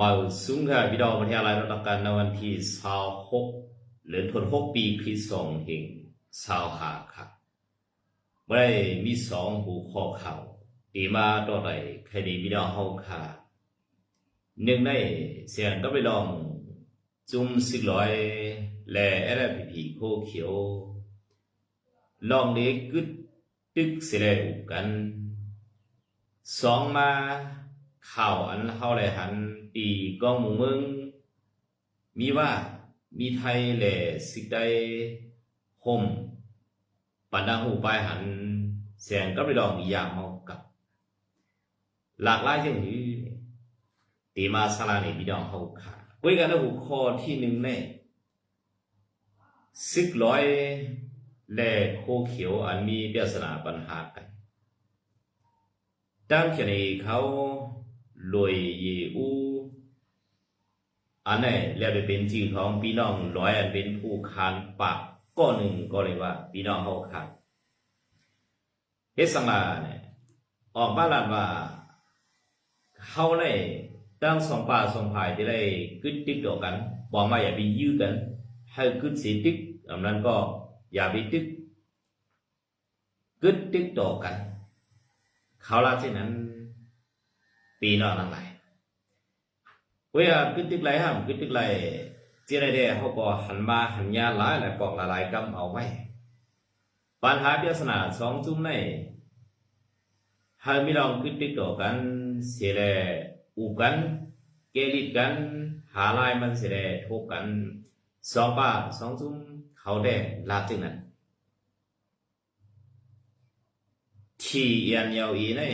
มาสูงค่ะพี่น้องประเทศอะไรรัฐการในวันที่สาวหกเหลือนทนหกปีคริสสองเฮงสาวหาค่ะเมื่อได้มีสองหูข้อเข่าดีมาต่อไหนใครดีพี่น้องเฮาค่ะหนึ่งในเสียงก็ไปลองจุ่มสิบร้อยและแอร์พีพีโคเขียว ลองเด็กกึดตึกเสียแล้วกันสองมา ข่าวอันเฮาเลยหัน ปีกองหมู่มืองมีว่ามีไทยแหล่สิกได้ห่มปันดังหูปลายหันเสียงก็ไปลองอย่างเฮากับ หลากหลายเช่นนี้ตีมาสลาในพี่น้องเฮาค่ะคุยกันในหัวข้อที่หนึ่งแน่สิกร้อยแลโคเขียวอันมีเปศนาปัญหากันตั้งแค่นี้เขา ลอยเยอูอันนี้แล้วไปเป็นชื่อของพี่น้องร้อยอันเป็นผู้คานปากก็หนึ่งก็เลยว่า พี่น้องเขาขาดเฮสังลาเนี่ยออกมาลานว่าเขาเลยตั้งสองป่าสองภายที่ได้กึดติ๊กต่อกันบอกมาอย่าไปยื้อกันให้กึดสีติ๊กอันนั้นก็อย่าไปตึกกึดตึกต่อกัน เขาละเช่นนั้น ปีนอกนั่งไหลเวลากึดตึกไหลห้ามกึดตึกไหลเจรเดเขาก็หันมาหันยาหลายและปอกละลายกำเอาไว้ปัญหาเปียสนาสองจุ่มในหามีลองกึดตึกต่อกันเสียแลอูกัน เกลิดกัน หาลายมันเสียแลทกกันสองป้าสองจุ่มเขาได้ลาจึงนั้นที่ยันยาวอีเนี่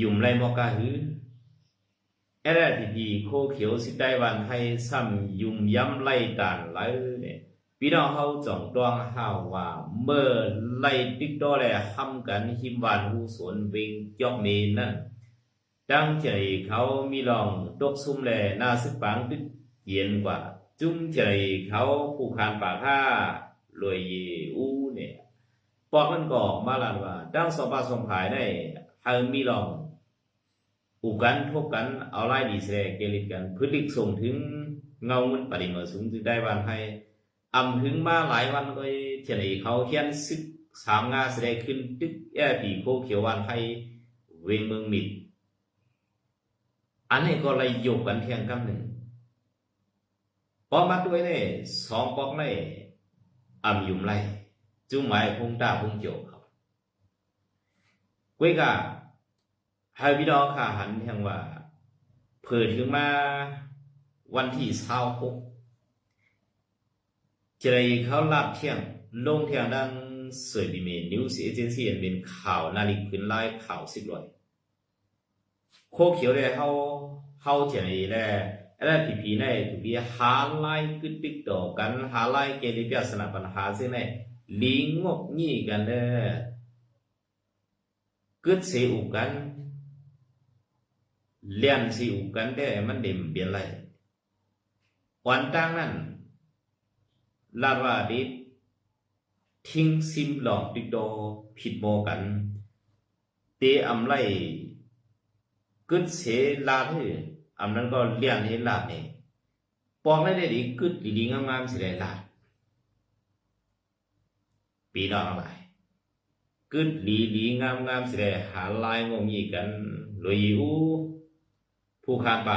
ยุ่มไรมอกาหือเอรพีพีโคเขียวสิได้วันให้ซ้ำยุ่มย้ำไล่ตานไหลเนี่ยพี่น้องเขาจ่องตวงห้าวว่าเมื่อไล่ติ๊กดอแลห้ำกันหิมวานหูสวนเวงจอกเมนนั่นดังใจเขามีลองตกซุ่มแลหน้าซึกปังตึกเย็นกว่า จุ้มใจเขาผู้คานป่าค่ารวยเยอูเนี่ยปอกมันก็มาลานว่าดังสองปาสองภายได้หามีลอง อุกันทบกันเอาไล่ดีแสเกลิดกันพฤติส่งถึงเงามันปริมาสูงจึงได้วันให้อำถึงมาหลายวันก็เฉลยเขาเขียนซึกสามงาแสดงขึ้นตึกแอ่ผีโคเขียววันให้เวงเมืองมิดอันนี้ก็เลยโยกกันเทียงกำหนึ่งปอมัดด้วยเนี่ยสองปอกในอ่ำยุ่มไรจุ่มไม้พงตาพงโจกครับกุ้ยก ให้พี่น้องค่ะหันยังว่า เผยถึงมาวันที่เช้าหกจะได้เขาลาดเที่ยง ลงเที่ยงดังสวยดีเมนนิวส์เอเจนซี่เป็นข่าวนาฬิกขึ้นไล่ข่าวสิบลอยโคเขียวได้เขาเขาเจะได้แลอะไรผีผีในถูกีฮาไล่กึดปิกดอกันฮาไล่เกลิปยาสนับปัญหาซึ่งในลิงงบงี่กันเลยกึศเสีอุกัน เลียนสีอุกันได้มันเด่มเปลี่ยนไรวันตั้งนั้นลาว่าดิทิ้งซิมหลอกติดโดผิดโมกันเตอำไรกึดเสลาเธออำนั้นก็เลี้ยงให้ลาดนี่ปองได้ดีกึดดีๆงามๆสิได้ลาดปีนอกอะไรกึดดีๆงามๆสิได้หาลายงงยีกันลอยอู ผู้คานปะ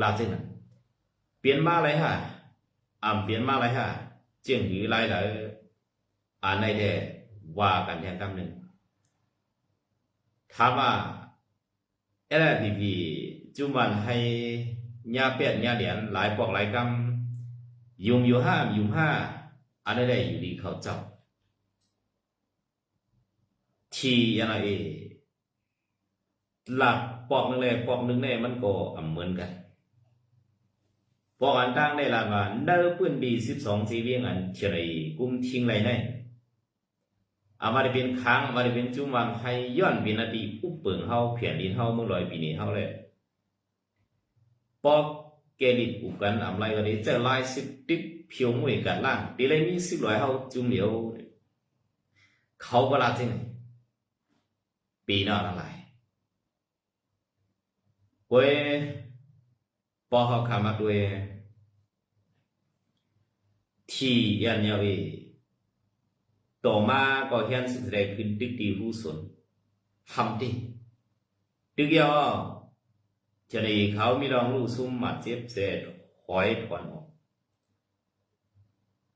ลาเส้นเปลี่ยนมาไรฮะอ่ำเปลี่ยนมาไรฮะเจียงหือไรไรอ่านในเดว่ากันแทนคำหนึ่งถามว่า LPP จุมันให้ยาเป็ดยาเหรียญหลายปอกหลายกำยุงอยู่ห้ามยุงห้าอันนี้ได้อยู่ดีเขาเจ้าทียังไงหลัก ปอกหนึ่งเลยปอกหนึ่งเนี่ยมันก็เหมือนกันปอกอันตั้งได้ละว่าเนื้อปืนดีสิบสองสีเวียงอันเฉลยกุ้มทิ้งไรเนี่ยอามาได้เป็นค้างมาได้เป็นจุ่มวางให้ย้อนวินาทีผู้เปิงเฮาเพียนดินเฮาเมื่อร้อยปีนี้เฮาเลยปอกเกลิดอุกันอำไรก็ได้เจอลายสิบติ๊กเพียวมวยกันล่างตีเลยมีสิบร้อยเฮาจุ่มเหลียวเขาก็ลาจริงปีน้าอะไร ป่วยปอเขาขามาด้วยที่ยันยาวเอต่อมาก็เห็นสิ่งใดขึ้นดึกดีหูสนทำดิดึกยอจะได้เขามีรองลูกซุ่มมัดเจ็บเสร็จหอยถอนออก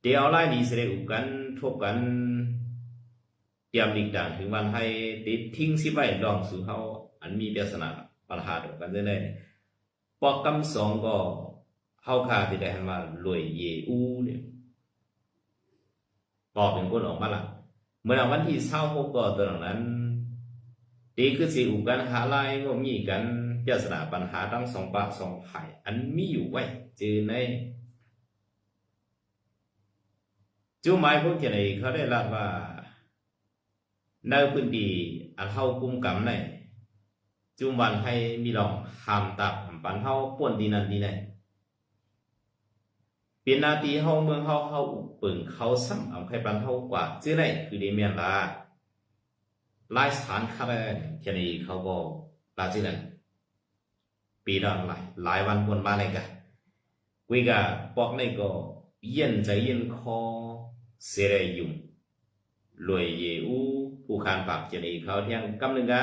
เดี๋ยวไล่ดีเสดอุกันทบกันเตรียมดิกด่างถึงวันให้ติดทิ้งสิไว้ดองสู่เขาอันมีเปียสนา ปัญหาตรงกันได้เลยปอกกำสองก็เฮาคาที่ได้หันมารวยเยอูเนี่ยก็เป็นคนออกมาละเมื่อวันที่เศร้าหกก็ตอนนั้นดีคือสิอุกันหาลายก็มีกันเปียสนาปัญหาทั้งสองปากสองไผ่อันมีอยู่ไว้เจอในจุหมายพวกเจริญเขาได้รับว่าในพื้นที่อันเฮากุมกำใน จุมวันให้มีลองหามตับปันเฮาป่วนดีนั่นดีนั่นเป็นนาทีเฮาเมืองเฮาเฮาอุปึงเขาซ้ำเอาให้ปันเฮากว่าชื่อไหนคือเดเมียนลาหลายสถานครับเจริญเขาบอกลาชื่อนั้นปีละหลายหลายวันวนมาเลยกะวิกาปอกในก็เย็นใจเย็นคอเสียได้ยุ่งรวยเยอูผู้คานปากเจนีเขาเที่ยงกำหนึ่งกะ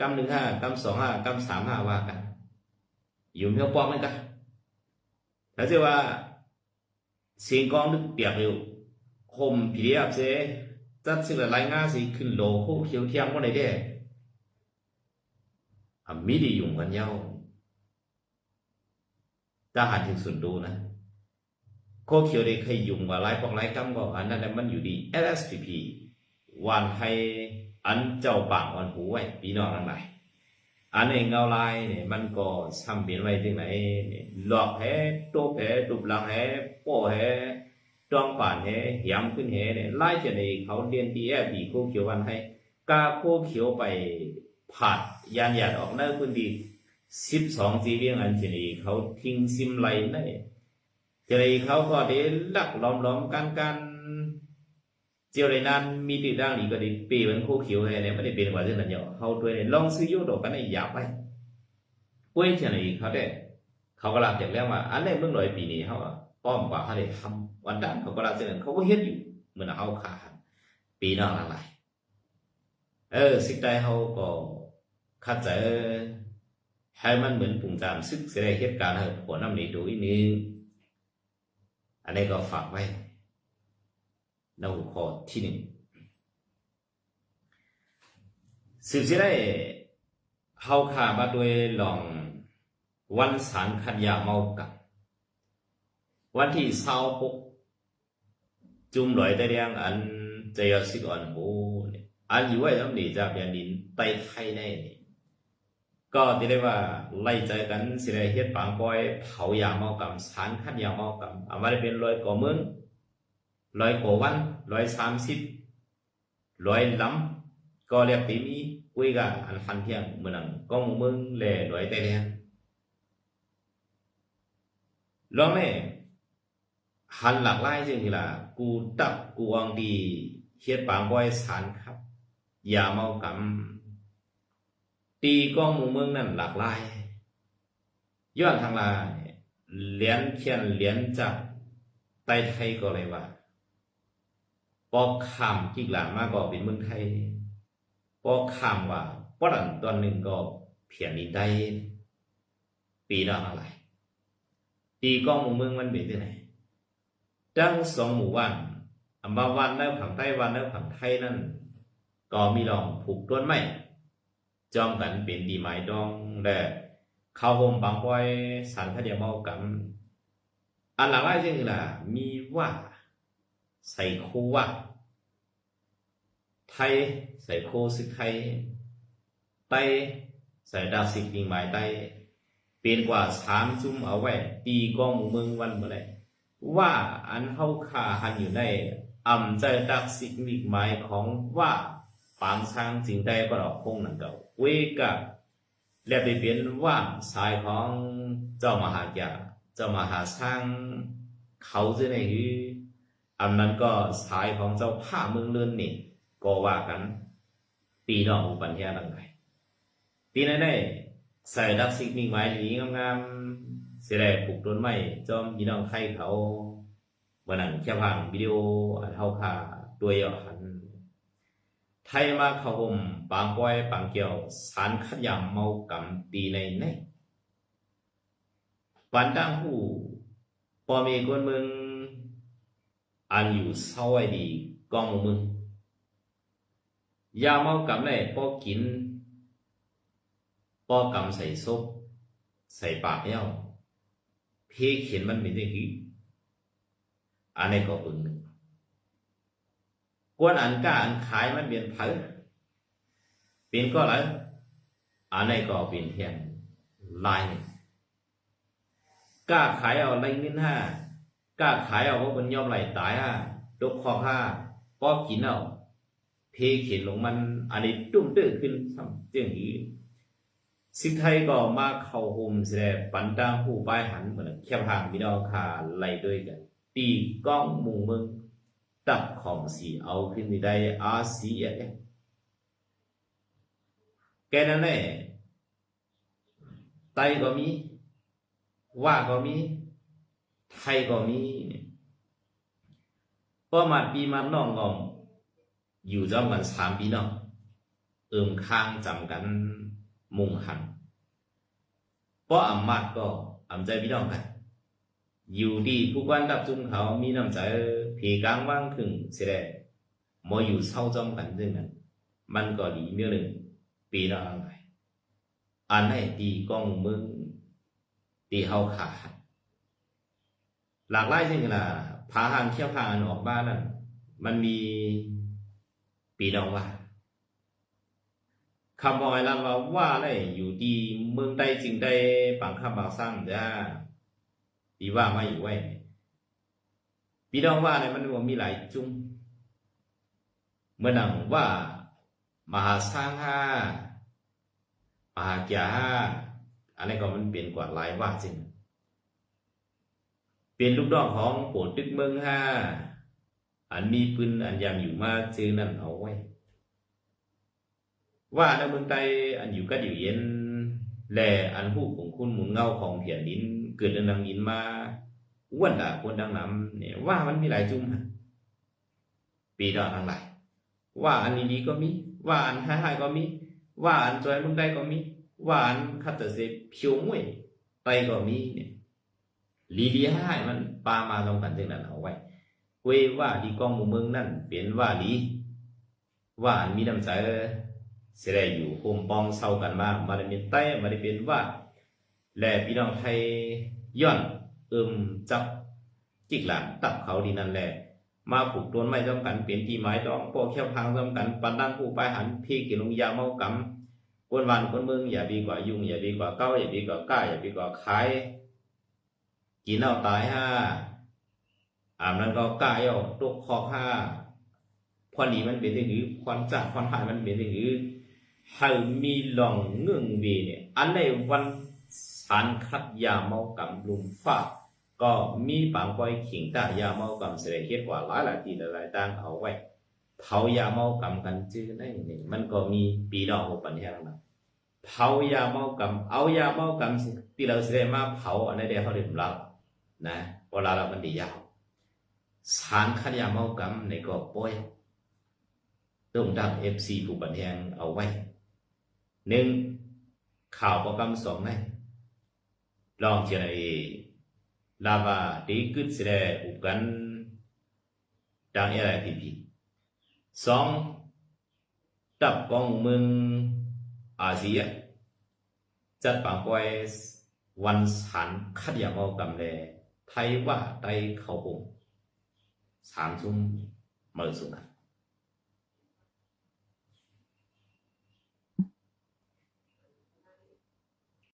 กำหนึ่งห้ากำสองห้ากำสามห้าว่ากันอยู่เพียงปองเลยกะถ้าเชื่อว่าสิ่งกองนึกเปียกอยู่คมผีเรียบเสจัดสิ่งหลายง่าสิขึ้นโลคู่เขียวเที่ยงวันไหนเด้อะมีดีอยู่กันเย้าทหารถึงสุดดูนะโคเขียวได้เคยยุ่งว่าหลายปอกหลายกำก็อันนั้นมันอยู่ดี LSPP วันให้ อันเจ้าปากอันหูไว้พี่น้องทั้งหลายอันเองเงาลายเนี่ยมันก็ซ้ำเปลี่ยนไว้ที่ไหนหลอกแฮโตแฮตุบหลังแฮโป้แฮจองป่านแฮยำขึ้นแฮเนี่ยไล่จะในเขาเรียนดีแอบีโคเขียววันให้กาโคเขียวไปผัดยานหยาดออกหน้าพื้นดีสิบสองจีเวียงอันเจนีเขาทิ้งซิมไลในจะได้เขาก็ได้ลักล้อมล้อมกันกัน เจียวในนั้นมีติดร่างนี้ก็ได้ปีมันคู่เขียวให้เนี่ยไม่ได้เป็นกว่าเรื่องนั้นเดียวเขาด้วยเนี่ยลองซื้อโยดอกกันในหยาบไปป่วยเฉยเขาได้เขาก็รับจากเรื่องว่าอันนี้เมื่อหน่อยปีนี้เขาป้อมกว่าเขาได้ทำวันดันเขาก็รับเสนอเขาก็เฮ็ดอยู่เหมือนเขาขาปีนอกอะไรเออสิ่งใดเขาก็คัดใจให้มันเหมือนปุ่งจามซึกเสียเหตุการณ์ให้ผลน้ำนี้ดูอีกนึงอันนี้ก็ฝากไว้ ในหัวข้อที่หนึ่งสืบสียได้เฮาขามาโดยหลองวันสารขัดยาเมากับ วันที่เศร้าหกจุ่มลอยได้เรียงอันเจียสิกอ่อนโหอันอยู่ไว้ต้องหนีจากแผ่นดินไต้ไทยได้เนี่ยก็ที่ได้ว่าไล่ใจกันสิได้เฮ็ดปางปอยเผายาเมากำสารคัดยาเมากำเอามาได้เป็นรอยกว่ามื้อ ร้อยกว่าวันร้อยสามสิบร้อยล้ำก็เรียกตีมีคุยกันอันฟันเทียงเมือนั้นก็มึงแหล่ร้อยแต่เนี่ยลองแม่หันหลักไล่จริงทีละกูตับกูวังดีเฮ็ดปางปอยสารครับ อย่าเมากำตีก้องมูเมืองนั่นหลากหลายย้อนทางลายเหรียญเขียนเหรียญจากไตไทยก็เลยว่า ปอกคำกิกหลานมากก็เป็นเมืองไทยปอกคำว่าปรันตอนหนึ่งก็เพียนินได้ปีละอะไรตีกองหมู่เมืองมันเป็นที่ไหนดังสองหมู่วันอัมบาวันแล้วผังไต้วันแล้วผังไทยนั่น ก็มีลองผูกต้นไม้จอมกันเป็นดีหมายดองและเข้าโฮมบางปอยสันคดีเมากัน อันหลังไอ้จึงล่ะมีว่า ใส่โคว่าไทยใส่โคสิไทยไต้ใส่ดาสิกดีหมายไต้เป็นกว่าสามจุ่มเอาไว้ตีกองเมืองวันเมื่อไรว่าอันเข้าขาหันอยู่ในอ่ำใจดักสิกมีหมายของว่าปางช้างสิ่งใดก็ดอกคงนั่นเก่าเวกับและไปเปลี่ยนว่าสายของเจ้ามหายาเจ้ามหาช้างเขาจะในคือ อันนั้นก็สายของเจ้าผ้าเมืองเลื่อนนี่ก็ว่ากันปีนอกอุปัญญาดังไงปีนั้นได้ใส่ดักซิกนิ่งไม้หลีงามๆเสียแดปลูกต้นไม้จอมพี่น้องไทยเขาวันนั้นแค่พังวิดีโออันเท่าค่าตัวย่อหันไทยมาเขาห่มปางป้อยปางเกี่ยว สารขยำเมากำปีในในวันดังหูปอมีคนมึง อันอยู่เศร้าไว้ดีกองมึงยาเมากำได้ปอกินปอกำใส่ซุปใส่ปากเย้าเพเขียนมันเป็นอย่างนี้อันนี้ก็ปึงหนึ่งกวนอันก้าอันขายมันเปลี่ยนเผอเปลี่ยนก็แล้วอันไหนก็เปลี่ยนเทียนลายกล้าขายเอาไรเงินห้า กล้าขายเอาว่าะมันยอมไหลตายห้าดกคอห้าป้อกินเอาเพเขียนลงมันอันนี้ตุ้มตื้อขึ้นซ้ำเจียงนี้สิไทยก็มาเข้าโฮมแสดงปันตางผู้ป้ายหันเหมือนแค่ห่างมีดาวคาไล่ด้วยกัน ตีกล้องมุงมึงตับของสีเอาขึ้นไปได้อาสีอะเนี่ยแกนั่นแหละไตก็มี ว่าก็มี ไทยก็มีเนี่ยพอมาปีมาน้องก็อยู่จำกันสามปีเนาะเอิมข้างจำกันมุงหันเพราะอำมาตย์ก็อำใจพี่น้องกันอยู่ดีผู้กวนรับจุงเขามีน้ำใจผีกลางว่างถึงเสียได้มออยู่เศร้าจอมกันด้วยนั้นมันก็ดีเมื่อหนึ่งปีละอะไรอันไหนตีกล้องมึงตีเฮาขาด หลากหลายจริงนะพาหานเที่ยวพาหันออกบ้านนั่นมันมีปีนองว่าคำบอกไอ้ลันว่าว่าได้อยู่ดีเมืองใดจริงใดบางคำบางสร้างจ้าปีว่ามาอยู่ไว้พี่น้องว่าเนี่ยมันมีหลายจุ้งเมื่อนังว่ามหาสร้างห้ามหาเกียห้าอันนี้ก็มันเปลี่ยนกว่าหลายว่าจริง เป็นลูกน้องของโปรดตึกเมืองห้าอันมีปืนอันยามอยู่มาซื้อนั่นเอาไว้ ว่าในเมืองไทยอันอยู่ก็อยู่เย็น แลอันผู้ของคุณหมุนเงาของเพียนดิน เกิดดังยินมาอ้วนด่าคนดังน้ำเนี่ยว่ามันมีหลายจุ่มปีดอทั้งหลายว่าอันนี้ดีก็มี ว่าอันห้ให้ก็มี ว่าอันจอยมึงได้ก็มี ว่าอันคัตเตอร์เซพียวมวยไตก็มีเนี่ย ลีลีให้มันปามาตรงกันจึงนั้นเอาไว้เว้ว่าดีกองหมู่เมืองนั่นเปลี่ยนว่าลีว่ามีน้ำใจเสียได้อยู่โฮมปองเศร้ากันมามาได้เป็นไต้มาได้เป็นว่า แลพี่น้องไทยย้อนเอิมจับจิกหลานตับเขาดีนั่นแหละมาปลูกต้นไม้จำกันเป็นที่ไม้ดองปอเขี้ยวพางจำกันปันดังผู้ไปหันพี่กิลงยาเมากำกวนวันกวนเมืองอย่าดีกว่ายุงอย่าดีกว่าเก้าอย่าดีกว่าก้าอย่าดีกว่าขาย กินเอาตายห้าอามนั้นก็ก้าเอาตกคอห้าพอดีมันเป็นอย่างนี้ควันจ่าควันหายมันเป็นอย่างนี้ห้มีหลองเงื่องวีเนี่ยอันในวันสารคัดยาเมากำลุมฟ้าก็มีปางปอยขิงตายาเมากำเสด็จเคียดกว่าหลายหลายทีหลายต่างเอาไว้เผายาเมากำกันจื้อได้นี่มันก็มีปีดอกหกปัญญานะเผายาเมากำเอายาเมากำที่เราเสด็จมาเผาอันนี้เดียวเขาเรียกเรา นะเวลาเรามันดียาวสารคัดยาเมากำในก็ป่วยต้องดังเอฟซีผู้บันแทงเอาไว้หนึ่งข่าวประกำสองในลองเชียร์ไอ้ลาวาดีกึดเสดอุกันดังอะไรทีพีสองตับกองเมืองอาเซียจัดปังปอยวันสันขัดยามเอากำแล ไทยว่าไตเขาผมสามชุ่มมือสุงกัน